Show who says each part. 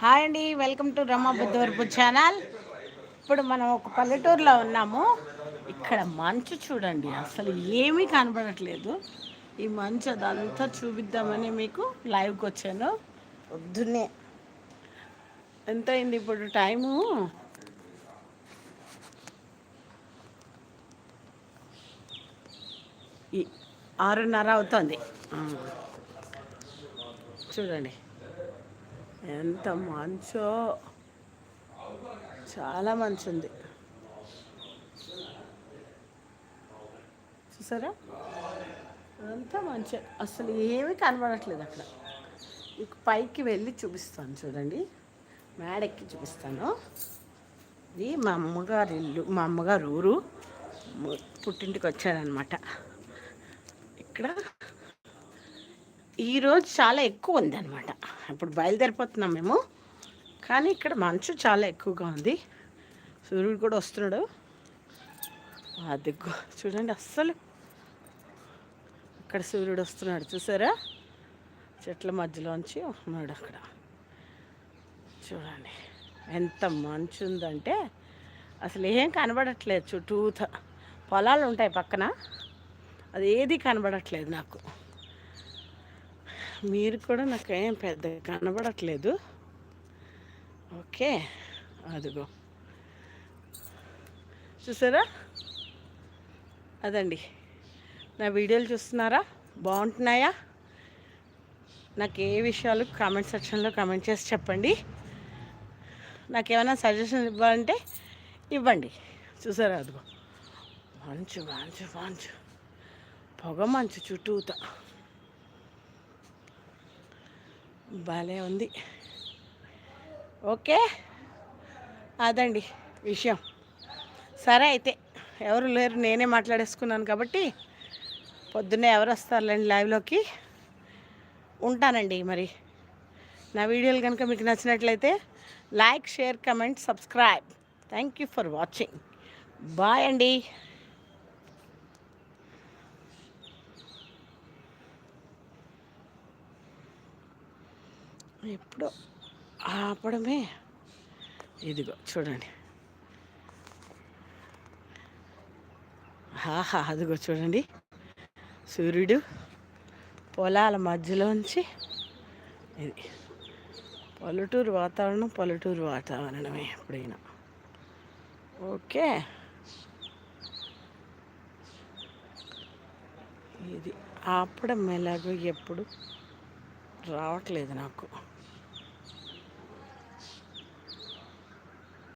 Speaker 1: Hi అండి welcome to రమ్మ Buddhavarapu channel. ఇప్పుడు మనం ఒక పల్లెటూరులో ఉన్నాము. ఇక్కడ మంచు చూడండి అసలు ఏమీ కనబడట్లేదు. ఈ మంచు అదంతా చూపిద్దామని మీకు లైవ్కి వచ్చాను. పొద్దున్నే. ఎంత అయింది ఇప్పుడు టైము? ఈ ఆరున్నర అవుతుంది. చూడండి. ఎంత మంచో. చాలా మంచి ఉంది చూసారా? అంతా మంచి. అసలు ఏమీ కనబడట్లేదు అక్కడ. మీకు పైకి వెళ్ళి చూపిస్తాను చూడండి. మేడెక్కి చూపిస్తాను. ఇది మా అమ్మగారి ఇల్లు మా అమ్మగారు ఊరు. పుట్టింటికి వచ్చారనమాట ఇక్కడ. ఈరోజు చాలా ఎక్కువ ఉంది అనమాట ఇప్పుడు బయలుదేరిపోతున్నాం మేము. కానీ ఇక్కడ మంచు చాలా ఎక్కువగా ఉంది. సూర్యుడు కూడా వస్తున్నాడు. అది చూడండి అస్సలు. అక్కడ సూర్యుడు వస్తున్నాడు చూసారా? చెట్ల మధ్యలోంచి ఉన్నాడు అక్కడ. చూడండి ఎంత మంచు ఉందంటే అసలు ఏం కనబడట్లేదు. చుట్టూత పొలాలు ఉంటాయి పక్కన. అది ఏది కనబడట్లేదు నాకు. మీరు కూడా నాకు ఏం పెద్ద కనబడట్లేదు. ఓకే అదిగో. చూసారా? అదండి. నా వీడియోలు చూస్తున్నారా? బాగుంటున్నాయా? నాకు ఏ విషయాలు కామెంట్ సెక్షన్లో కామెంట్ చేసి చెప్పండి. నాకు ఏమైనా సజెషన్ ఇవ్వాలంటే ఇవ్వండి. చూసారా? అదిగో. మంచు మంచు మంచు. పొగ మంచు చుట్టూతా. భలే ఉంది. ఓకే. అదండి విషయం. సరే అయితే ఎవరు లేరు నేనే మాట్లాడేసుకున్నాను కాబట్టి పొద్దున్నే ఎవరు వస్తారులేండి లైవ్లోకి. ఉంటానండి మరి. నా వీడియోలు కనుక మీకు నచ్చినట్లయితే like share comment subscribe. Thank you for watching. Bye అండి. ఎప్పుడో ఆపడమే. ఇదిగో చూడండి. ఆహా అదిగో చూడండి. సూర్యుడు పొలాల మధ్యలోంచి ఇది పల్లెటూరు వాతావరణం పల్లెటూరు వాతావరణమే ఎప్పుడైనా. ఓకే. ఇది ఆపడం ఎలాగో ఎప్పుడు రావట్లేదు నాకు.